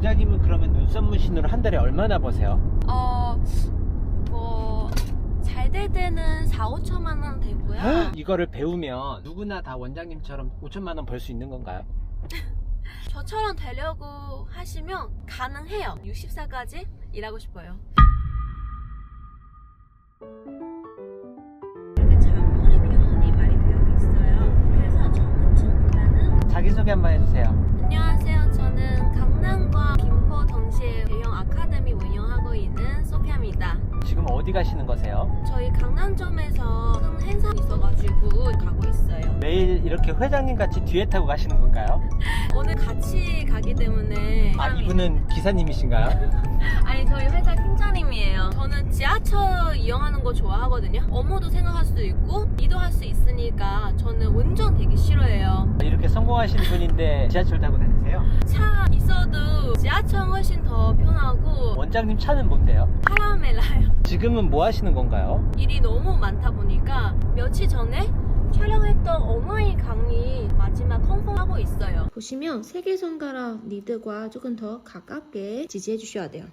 원장님은 그러면 눈썹 문신으로 한 달에 얼마나 버세요? 어, 뭐, 잘 될 때는 4, 5천만 원 되고요. 이거를 배우면 누구나 다 원장님처럼 5천만 원 벌 수 있는 건가요? 저처럼 되려고 하시면 가능해요. 60살까지 일하고 싶어요. 이렇게 잔머리 표현이 많이 되어 있어요. 그래서 전문층보다는 자기소개 한번 해주세요. 안녕하세요. 저는 강남과 김포 동시에 대형 아카데미 운영하고 있는 소피아입니다. 지금 어디 가시는 거세요? 저희 강남점에서 큰 행사 있어가지고 가고 있어요. 이렇게 회장님 같이 뒤에 타고 가시는 건가요? 오늘 같이 가기 때문에 아, 이분은 기사님이신가요? 아니 저희 회사 팀장님이에요. 저는 지하철 이용하는 거 좋아하거든요. 업무도 생각할 수도 있고 일도 할 수 있으니까 저는 운전 되게 싫어해요. 이렇게 성공하신 분인데 지하철 타고 다니세요? 차 있어도 지하철 훨씬 더 편하고 원장님 차는 뭔데요? 파라멜라요. 지금은 뭐 하시는 건가요? 일이 너무 많다 보니까 며칠 전에 촬영했던 온라인 강의 마지막 컨펌하고 있어요. 보시면 세 개 손가락 리드과 조금 더 가깝게 지지해 주셔야 돼요.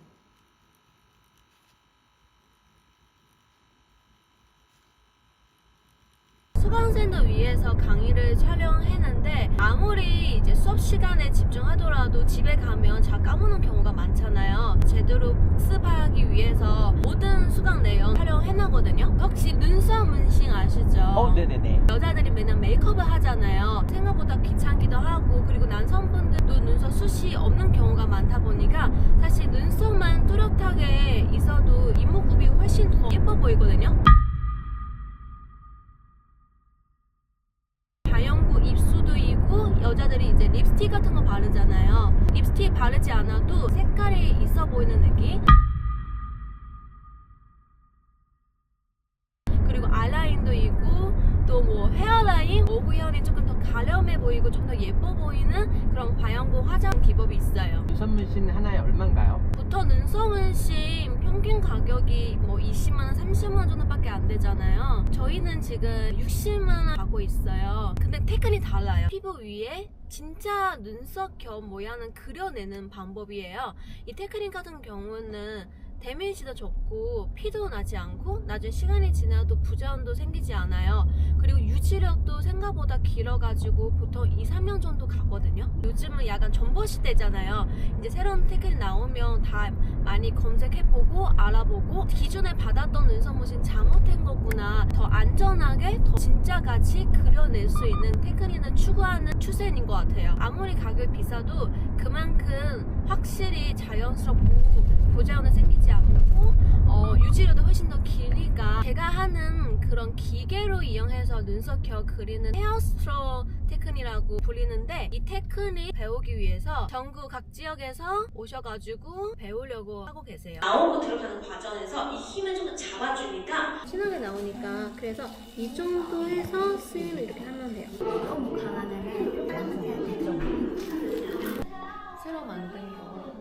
수강생들 위해서 강의를 촬영했는데 아무리 이제 수업 시간에 집중하더라도 집에 가면 잘 까먹는 경우가 많잖아요. 제대로 복습하기 위해서 모든 수강 내용 촬영해놨거든요. 혹시 눈썹 문신 아시죠? 어, 네네네. 여자들이 맨날 메이크업을 하잖아요. 생각보다 귀찮기도 하고 그리고 남성분들도 눈썹 숱이 없는 경우가 많다 보니까 사실 눈썹만 뚜렷하게 있어도 이목구비 훨씬 더 예뻐 보이거든요. 립스틱 같은 거 바르잖아요. 립스틱 바르지 않아도 색깔이 있어 보이는 느낌. 그리고 아이라인도 있고 또 뭐 헤어라인, 오브현이 조금 더 가렴해 보이고 좀 더 예뻐 보이는 그런 과영구 화장 기법이 있어요. 눈썹 문신 하나에 얼마인가요? 보통 눈썹은 심 평균 가격이 뭐 20만 원, 30만 원 정도밖에 안 되잖아요. 저희는 지금 60만 원 하고 있어요. 근데 테크닉이 달라요. 피부 위에 진짜 눈썹 겹 모양을 그려내는 방법이에요. 이 테크닉 같은 경우는 데미지도 적고 피도 나지 않고 나중에 시간이 지나도 부자연도 생기지 않아요. 그리고 유지력도 생각보다 길어가지고 보통 2, 3년 정도 가거든요. 요즘은 약간 전보 시대잖아요. 이제 새로운 테크닉 나오면 다 많이 검색해보고 알아보고 기존에 받았던 모신 잘못된 거구나 더 안전하게 더 진짜 같이 그려낼 수 있는 테크닉을 추구하는 추세인 것 같아요. 아무리 가격이 비싸도 그만큼 확실히 자연스럽고 보자연은 생기지 않고 어, 유지력도 훨씬 더 길니까 제가 하는 그런 기계로 이용해서 눈썹 겨 그리는 헤어스트로 테크닉이라고 불리는데 이 테크닉 배우기 위해서 전국 각 지역에서 오셔가지고 배우려고 하고 계세요. 나오고 들어가는 과정에서 이 힘을 좀더 잡아주니까 신나게 나오니까 그래서 이 정도에서 스윙을 이렇게 하면 돼요. 너무 강하면은 새로 만든 거눈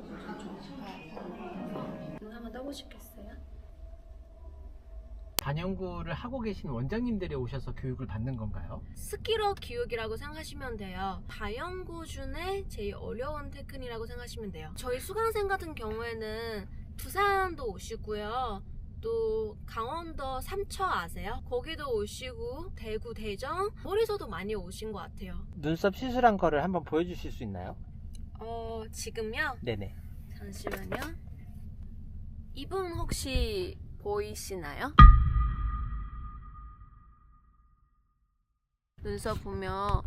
한번 떠보시겠어요? 반영구를 하고 계신 원장님들이 오셔서 교육을 받는 건가요? 스키로 교육이라고 생각하시면 돼요. 다연구 중에 제일 어려운 테크닉이라고 생각하시면 돼요. 저희 수강생 같은 경우에는 부산도 오시고요. 또 강원도 삼처 아세요? 거기도 오시고 대구, 대전, 멀리서도 많이 오신 것 같아요. 눈썹 시술한 거를 한번 보여주실 수 있나요? 어 지금요? 네네. 잠시만요. 이분 혹시 보이시나요? 눈썹 보면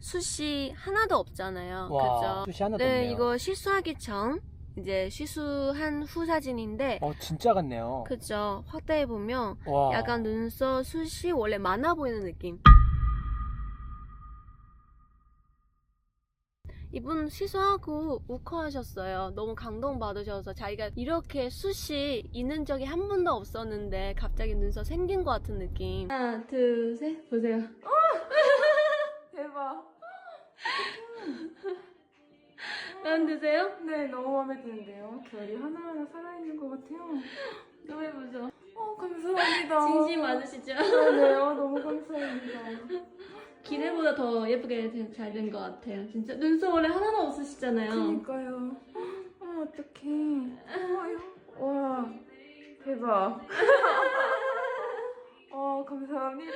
숱이 하나도 없잖아요. 와, 그죠? 숱이 하나도 네, 없네요. 이거 실수하기 전 이제 실수한 후 사진인데 어, 진짜 같네요. 그죠? 확대해 보면 와. 약간 눈썹 숱이 원래 많아 보이는 느낌. 이분 시소하고 우커하셨어요. 너무 감동받으셔서 자기가 이렇게 숱이 있는 적이 한 번도 없었는데 갑자기 눈썹 생긴 것 같은 느낌. 하나, 둘, 셋, 보세요. 대박. 마음 드세요? 네, 너무 마음에 드는데요. 별이 하나하나 살아있는 것 같아요. 너무 예쁘죠? 어, 감사합니다. 진심 많으시죠? 네요, 너무 감사합니다. 기대보다 더 예쁘게 잘 된 것 같아요. 진짜 눈썹 원래 하나도 없으시잖아요. 그니까요. 어, 어떡해. 와, 대박. 어, 감사합니다.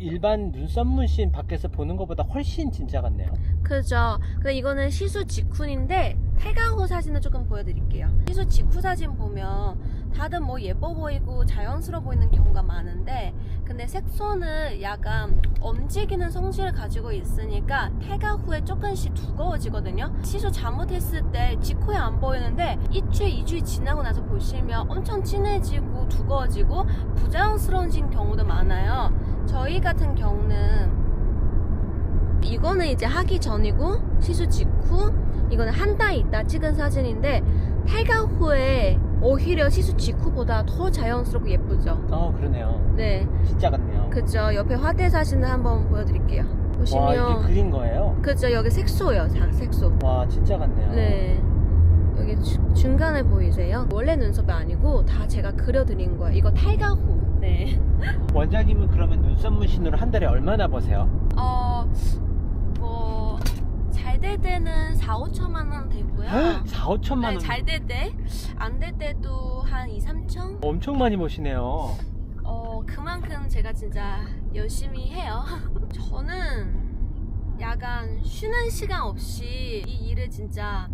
일반 눈썹 문신 밖에서 보는 것보다 훨씬 진짜 같네요. 그죠. 근데 이거는 시수 직후인데 태강 후 사진을 조금 보여드릴게요. 시수 직후 사진 보면 다들 뭐 예뻐 보이고 자연스러워 보이는 경우가 많은데 근데 색소는 약간 움직이는 성질을 가지고 있으니까 퇴가 후에 조금씩 두꺼워지거든요. 시수 잘못했을 때 직후에 안 보이는데 1주에 2주에 지나고 나서 보시면 엄청 진해지고 두꺼워지고 부자연스러워진 경우도 많아요. 저희 같은 경우는 이거는 이제 하기 전이고 시술 직후 이거는 한 달 있다 찍은 사진인데 탈각 후에 오히려 시술 직후보다 더 자연스럽고 예쁘죠 어 그러네요. 네 진짜 같네요. 그죠 옆에 화대 사진을 한번 보여드릴게요 와 이게 보시면 그린 거예요? 그죠 여기 색소요 자 색소 와 진짜 같네요. 네 여기 주- 중간에 보이세요? 원래 눈썹이 아니고 다 제가 그려드린 거예요 이거 탈각 후 네 원장님은 그러면 눈썹 문신으로 한 달에 얼마나 버세요? 어, 뭐, 잘될 때는 4, 5천만 원 되고요. 4, 5천만 원. 네, 잘될 때, 안 될 때도 한 2, 3천? 엄청 많이 버시네요. 어, 그만큼 제가 진짜 열심히 해요. 저는 약간 쉬는 시간 없이 이 일을 진짜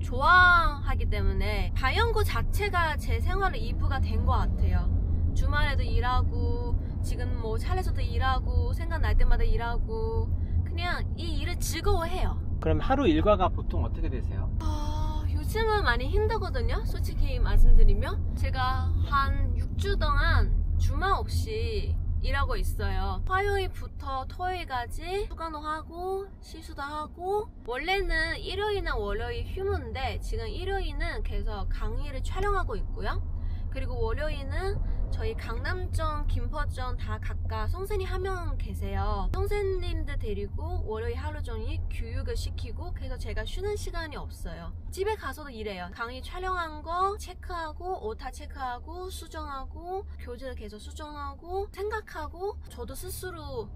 좋아하기 때문에 바이언고 자체가 제 생활의 일부가 된 것 같아요. 주말에도 일하고 지금 뭐 차례에서도 일하고 생각날 때마다 일하고 그냥 이 일을 즐거워해요. 그럼 하루 일과가 보통 어떻게 되세요? 아, 요즘은 많이 힘들거든요. 솔직히 말씀드리면 제가 한 6주 동안 주말 없이 일하고 있어요. 화요일부터 토요일까지 휴가도 하고 실수도 하고 원래는 일요일이나 월요일 휴무인데 지금 일요일은 계속 강의를 촬영하고 있고요. 그리고 월요일은 저희 강남점, 김포점 다 각각 선생님 한 명 계세요. 선생님들 데리고 월요일 하루 종일 교육을 시키고 그래서 제가 쉬는 시간이 없어요. 집에 가서도 일해요. 강의 촬영한 거 체크하고 오타 체크하고 수정하고 교재를 계속 수정하고 생각하고 저도 스스로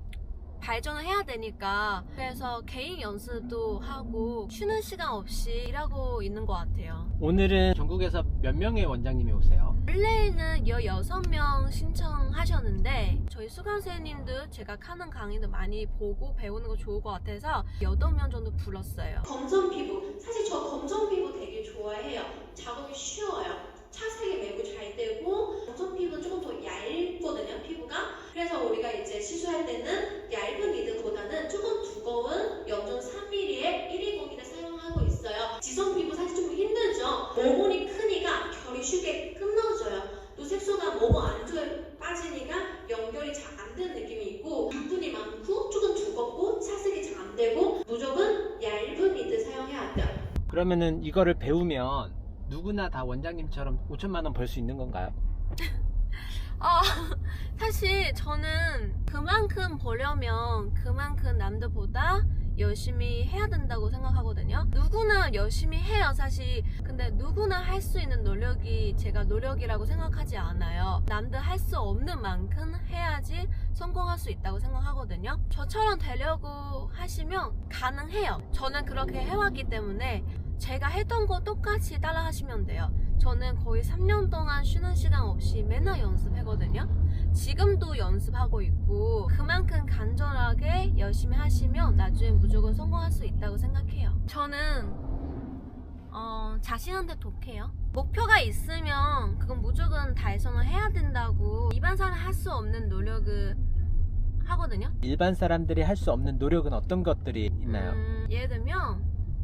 발전을 해야 되니까 그래서 개인 연습도 하고 쉬는 시간 없이 일하고 있는 것 같아요. 오늘은 전국에서 몇 명의 원장님이 오세요? 원래는 16명 신청하셨는데 저희 수강생님들 제가 하는 강의도 많이 보고 배우는 거 좋을 것 같아서 8명 정도 불렀어요. 검정 피부. 사실 저 검정 피부 되게 좋아해요. 작업이 쉬워요. 차색이 매우 잘 되고 검정 피부는 조금 더 얇거든요, 피부가. 그래서 우리가 이제 시술할 때는 얇은 리드보다는 조금 두꺼운 0.3mm의 120을 사용하고 있어요. 지성 피부 사실 좀 힘들죠. 모공이 크니까 결이 쉽게 끊어져요. 또 색소가 모공 안쪽에 빠지니까 연결이 잘 안 되는 느낌이 있고 유분이 많고 조금 두껍고 차색이 잘 안 되고 무조건 얇은 리드 사용해야 돼요. 그러면은 이거를 배우면 누구나 다 원장님처럼 5천만 원 벌 수 있는 건가요? 아, 사실 저는 그만큼 보려면 그만큼 남들보다 열심히 해야 된다고 생각하거든요. 누구나 열심히 해요, 사실. 근데 누구나 할 수 있는 노력이 제가 노력이라고 생각하지 않아요. 남들 할 수 없는 만큼 해야지 성공할 수 있다고 생각하거든요. 저처럼 되려고 하시면 가능해요. 저는 그렇게 해왔기 때문에 제가 했던 거 똑같이 따라 하시면 돼요. 저는 거의 3년 동안 쉬는 시간 없이 맨날 연습하거든요. 지금도 연습하고 있고 그만큼 간절하게 열심히 하시면 나중에 무조건 성공할 수 있다고 생각해요. 저는 어, 자신한테 독해요. 목표가 있으면 그건 무조건 달성을 해야 된다고 일반 사람 할 수 없는 노력을 하거든요. 일반 사람들이 할 수 없는 노력은 어떤 것들이 있나요? 음, 예를 들면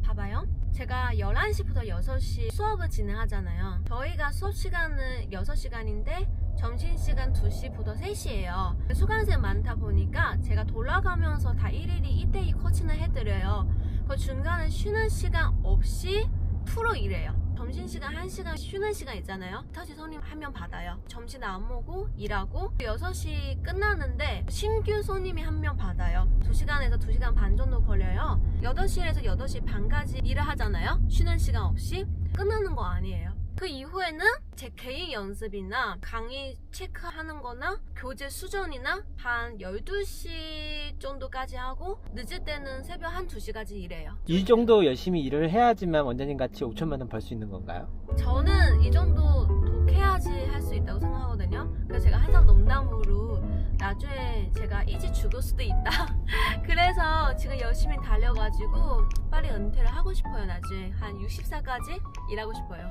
봐봐요. 제가 11시부터 6시 수업을 진행하잖아요. 저희가 수업 시간은 6시간인데 점심시간 2시부터 3시예요. 수강생 많다 보니까 제가 돌아가면서 다 일일이 1대2 코칭을 해드려요. 그 중간에 쉬는 시간 없이 프로 일해요. 점심시간 1시간 쉬는 시간 있잖아요. 다시 손님 한 명 받아요. 점심 안 먹고 일하고 6시 끝나는데 신규 손님이 한 명 받아요. 2시간에서 2시간 반 정도 걸려요. 8시에서 8시 반까지 일을 하잖아요. 쉬는 시간 없이 끝나는 거 아니에요. 그 이후에는 제 개인 연습이나 강의 체크하는 거나 교재 수전이나 한 12시 정도까지 하고 늦을 때는 새벽 한 2시까지 일해요. 이 정도 열심히 일을 해야지만 원장님 같이 5천만 원 벌 수 있는 건가요? 저는 이 정도 독해야지 할 수 있다고 생각하거든요. 그래서 제가 항상 농담으로 나중에 제가 일찍 죽을 수도 있다. 그래서 지금 열심히 달려가지고 빨리 은퇴를 하고 싶어요. 나중에 한 60살까지 일하고 싶어요.